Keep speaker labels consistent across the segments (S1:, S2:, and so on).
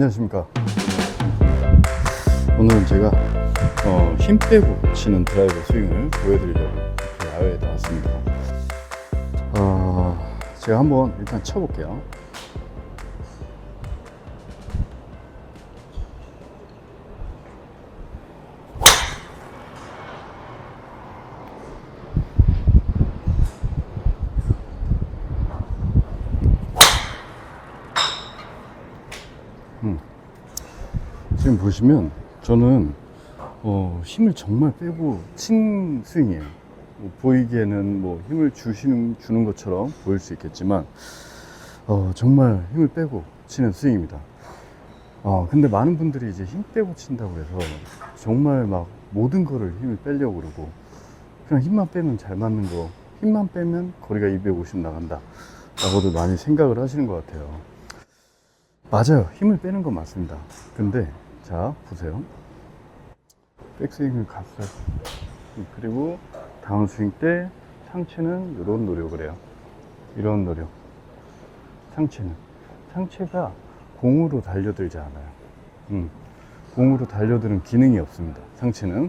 S1: 안녕하십니까. 오늘은 제가 어, 힘 빼고 치는 드라이버 스윙을 보여드리려고 야외에 나왔습니다. 어, 제가 한번 일단 쳐볼게요. 지금 보시면 저는 어, 힘을 정말 빼고 친 스윙이에요. 뭐 보이기에는 뭐 힘을 주시는 주는 것처럼 보일 수 있겠지만 어, 정말 힘을 빼고 치는 스윙입니다. 어, 근데 많은 분들이 이제 힘 빼고 친다고 해서 정말 막 모든 거를 힘을 빼려고 그러고 그냥 힘만 빼면 잘 맞는 거, 힘만 빼면 거리가 250 나간다. 라고도 많이 생각을 하시는 것 같아요. 맞아요. 힘을 빼는 건 맞습니다. 근데 자 보세요. 백스윙을 갔어요. 그리고 다운스윙 때 상체는 이런 노력을 해요. 이런 노력. 상체는 상체가 공으로 달려들지 않아요. 음, 공으로 달려드는 기능이 없습니다. 상체는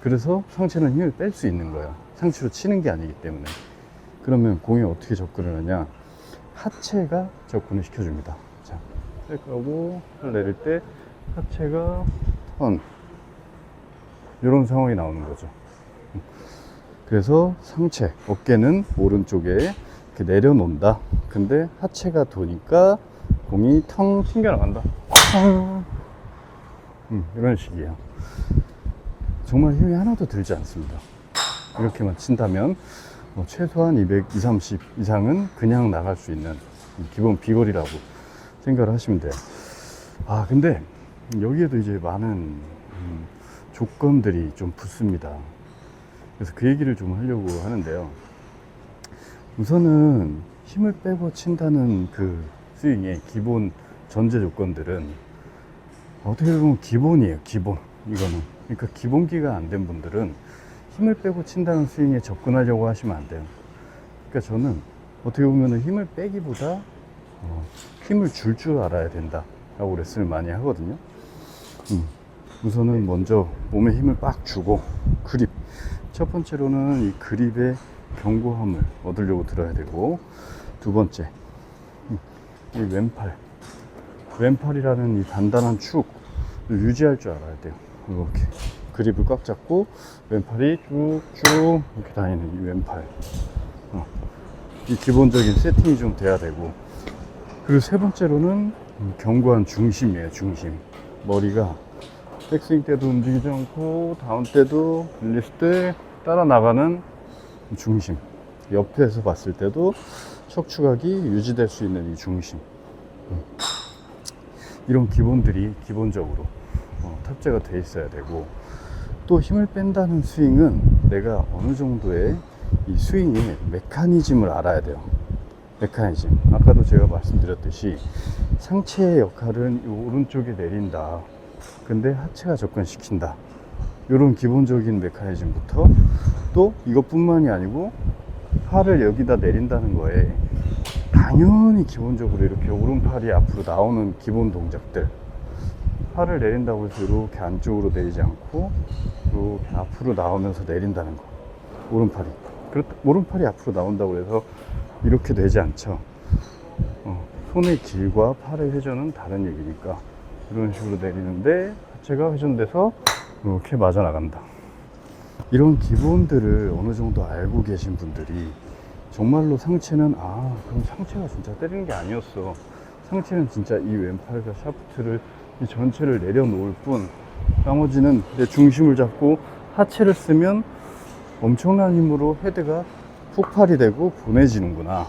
S1: 그래서 상체는 힘을 뺄 수 있는 거예요. 상체로 치는 게 아니기 때문에. 그러면 공에 어떻게 접근을 하냐? 하체가 접근을 시켜줍니다. 자, 백하고 내릴 때 하체가 턴 이런 상황이 나오는 거죠. 그래서 상체 어깨는 오른쪽에 내려놓는다. 근데 하체가 도니까 공이 텅 튕겨 나간다. 음, 이런 식이에요. 정말 힘이 하나도 들지 않습니다. 이렇게만 친다면 뭐 최소한 200, 2, 30 이상은 그냥 나갈 수 있는 기본 비거리라고 생각을 하시면 돼요. 아, 근데 여기에도 이제 많은 음, 조건들이 좀 붙습니다. 그래서 그 얘기를 좀 하려고 하는데요. 우선은 힘을 빼고 친다는 그 스윙의 기본 전제 조건들은 어떻게 보면 기본이에요, 기본. 이거는. 그러니까 기본기가 안 된 분들은 힘을 빼고 친다는 스윙에 접근하려고 하시면 안 돼요. 그러니까 저는 어떻게 보면 힘을 빼기보다 어, 힘을 줄줄 알아야 된다. 라고 레슨을 많이 하거든요. 음, 우선은 먼저 몸에 힘을 빡 주고 그립. 첫 번째로는 이 그립의 견고함을 얻으려고 들어야 되고 두 번째 음, 이 왼팔. 왼팔이라는 이 단단한 축을 유지할 줄 알아야 돼요. 이렇게 그립을 꽉 잡고 왼팔이 쭉쭉 이렇게 다니는 이 왼팔. 어, 이 기본적인 세팅이 좀 돼야 되고 그리고 세 번째로는 음, 견고한 중심이에요, 중심. 머리가 백스윙 때도 움직이지 않고 다운 때도 릴리스 때 따라 나가는 중심. 옆에서 봤을 때도 척추각이 유지될 수 있는 이 중심. 음. 이런 기본들이 기본적으로 어, 탑재가 돼 있어야 되고 또 힘을 뺀다는 스윙은 내가 어느 정도의 이 스윙의 메커니즘을 알아야 돼요. 메커니즘. 아까도 제가 말씀드렸듯이 상체의 역할은 이 오른쪽에 내린다. 근데 하체가 접근시킨다. 이런 기본적인 메커니즘부터 또 이것뿐만이 아니고 팔을 여기다 내린다는 거에 당연히 기본적으로 이렇게 오른팔이 앞으로 나오는 기본 동작들 팔을 내린다고 해서 이렇게 안쪽으로 내리지 않고 이렇게 앞으로 나오면서 내린다는 거 오른팔이 그렇 오른팔이 앞으로 나온다고 해서 이렇게 되지 않죠. 어, 손의 길과 팔의 회전은 다른 얘기니까 이런 식으로 내리는데 하체가 회전돼서 이렇게 맞아 나간다. 이런 기본들을 어느 정도 알고 계신 분들이 정말로 상체는 아 그럼 상체가 진짜 때리는 게 아니었어. 상체는 진짜 이 왼팔과 샤프트를 이 전체를 내려놓을 뿐 나머지는 내 중심을 잡고 하체를 쓰면 엄청난 힘으로 헤드가 폭발이 되고 보내지는구나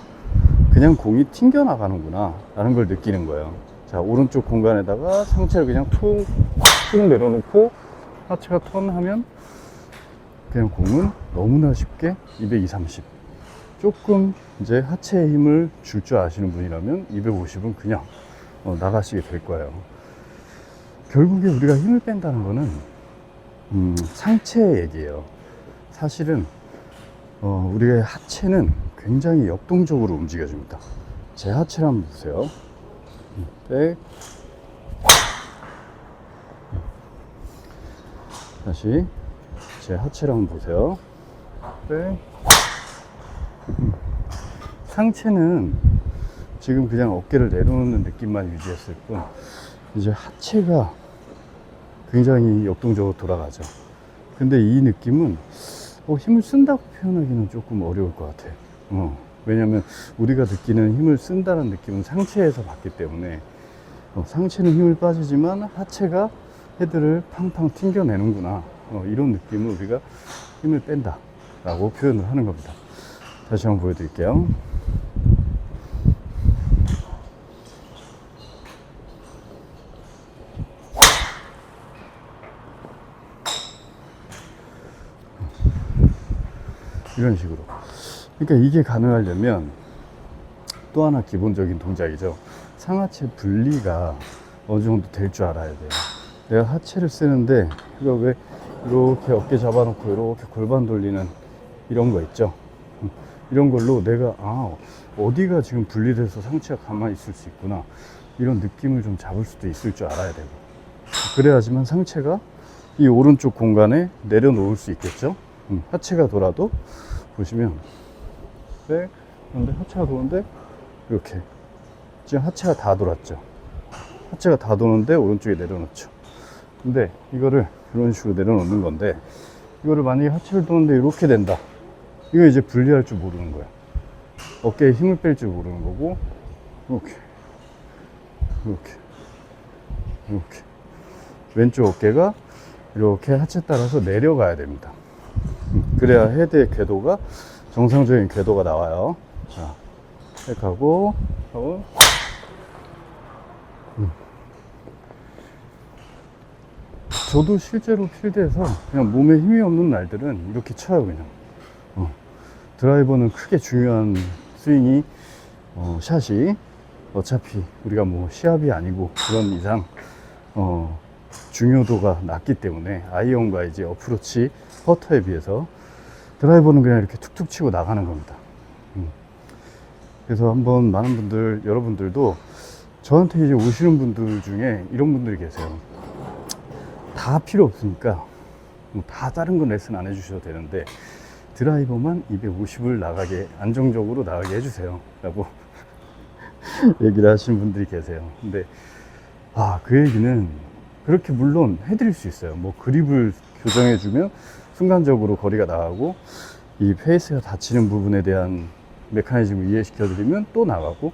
S1: 그냥 공이 튕겨 나가는구나 라는 걸 느끼는 거예요 자 오른쪽 공간에다가 상체를 그냥 툭, 툭 내려놓고 하체가 턴하면 그냥 공은 너무나 쉽게 220, 30 조금 이제 하체의 힘을 줄 줄 아시는 분이라면 250은 그냥 어, 나가시게 될 거예요. 결국에 우리가 힘을 뺀다는 거는 음, 상체 얘기예요. 사실은 어, 우리의 하체는 굉장히 역동적으로 움직여줍니다. 제 하체를 한번 보세요. 백. 다시 제 하체를 한번 보세요. 백. 상체는 지금 그냥 어깨를 내려놓는 느낌만 유지했을 뿐 이제 하체가 굉장히 역동적으로 돌아가죠. 근데 이 느낌은 어, 힘을 쓴다고 표현하기는 조금 어려울 것 같아요. 어, 왜냐면 우리가 느끼는 힘을 쓴다는 느낌은 상체에서 받기 때문에 어, 상체는 힘을 빠지지만 하체가 헤드를 팡팡 튕겨내는구나. 어, 이런 느낌을 우리가 힘을 뺀다. 라고 표현을 하는 겁니다. 다시 한번 보여드릴게요. 이런 식으로. 그러니까 이게 가능하려면 또 하나 기본적인 동작이죠. 상하체 분리가 어느 정도 될 줄 알아야 돼요. 내가 하체를 쓰는데 이거 왜 이렇게 어깨 잡아놓고 이렇게 골반 돌리는 이런 거 있죠. 음, 이런 걸로 내가 아 어디가 지금 분리돼서 상체가 가만히 있을 수 있구나 이런 느낌을 좀 잡을 수도 있을 줄 알아야 되고 그래야지만 상체가 이 오른쪽 공간에 내려놓을 수 있겠죠. 음, 하체가 돌아도 보시면 네 그런데 하체가 도는데 이렇게 지금 하체가 다 돌았죠. 하체가 다 도는데 오른쪽에 내려놓죠. 근데 이거를 이런 식으로 내려놓는 건데 이거를 만약에 하체를 도는데 이렇게 된다. 이거 이제 분리할 줄 모르는 거야. 어깨에 힘을 뺄 줄 모르는 거고 이렇게 이렇게 이렇게 왼쪽 어깨가 이렇게 하체 따라서 내려가야 됩니다. 음, 그래야 헤드의 궤도가 정상적인 궤도가 나와요. 자, 하고 하고 저도 실제로 필드에서 그냥 몸에 힘이 없는 날들은 이렇게 쳐요 그냥 어. 드라이버는 크게 중요한 스윙이 어, 샷이 어차피 우리가 뭐 시합이 아니고 그런 이상 어, 중요도가 낮기 때문에 아이언과 이제 어프로치 퍼터에 비해서 드라이버는 그냥 이렇게 툭툭 치고 나가는 겁니다. 음. 그래서 한번 많은 분들 여러분들도 저한테 이제 오시는 분들 중에 이런 분들이 계세요. 다 필요 없으니까 뭐 다 다른 건 레슨 안 해주셔도 되는데 드라이버만 250을 나가게 안정적으로 나가게 해주세요. 라고 얘기를 하시는 분들이 계세요. 근데 아그 얘기는 그렇게 물론 해드릴 수 있어요. 뭐 그립을 교정해주면 순간적으로 거리가 나가고 이 페이스가 닫히는 부분에 대한 메커니즘을 이해시켜 드리면 또 나가고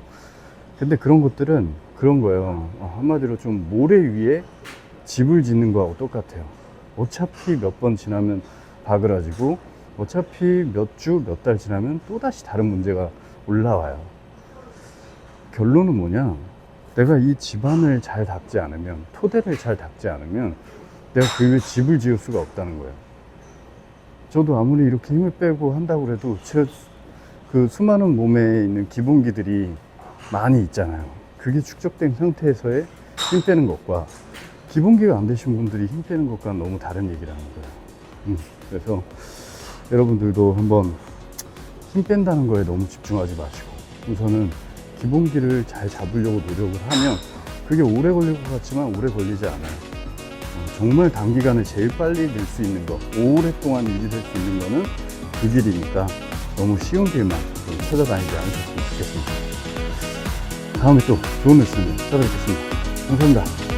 S1: 근데 그런 것들은 그런 거예요 어, 한마디로 좀 모래 위에 집을 짓는 거하고 똑같아요. 어차피 몇 번 지나면 바그라지고 어차피 몇 주, 몇 달 지나면 또다시 다른 문제가 올라와요. 결론은 뭐냐? 내가 이 집안을 잘 닦지 않으면, 토대를 잘 닦지 않으면 내가 그 위에 집을 지을 수가 없다는 거예요. 저도 아무리 이렇게 힘을 빼고 한다고 해도 제 그 수많은 몸에 있는 기본기들이 많이 있잖아요. 그게 축적된 상태에서의 힘 빼는 것과 기본기가 안 되신 분들이 힘 빼는 것과 너무 다른 얘기라는 거예요. 음, 그래서 여러분들도 한번 힘 뺀다는 거에 너무 집중하지 마시고 우선은 기본기를 잘 잡으려고 노력을 하면 그게 오래 걸릴 것 같지만 오래 걸리지 않아요. 어, 정말 단기간에 제일 빨리 늘 수 있는 거, 오랫동안 유지될 수 있는 거는 그 길이니까 너무 쉬운 길만 좀 찾아다니지 않으셨으면 좋겠습니다. 다음에 또 좋은 레슨으로 찾아뵙겠습니다. 감사합니다.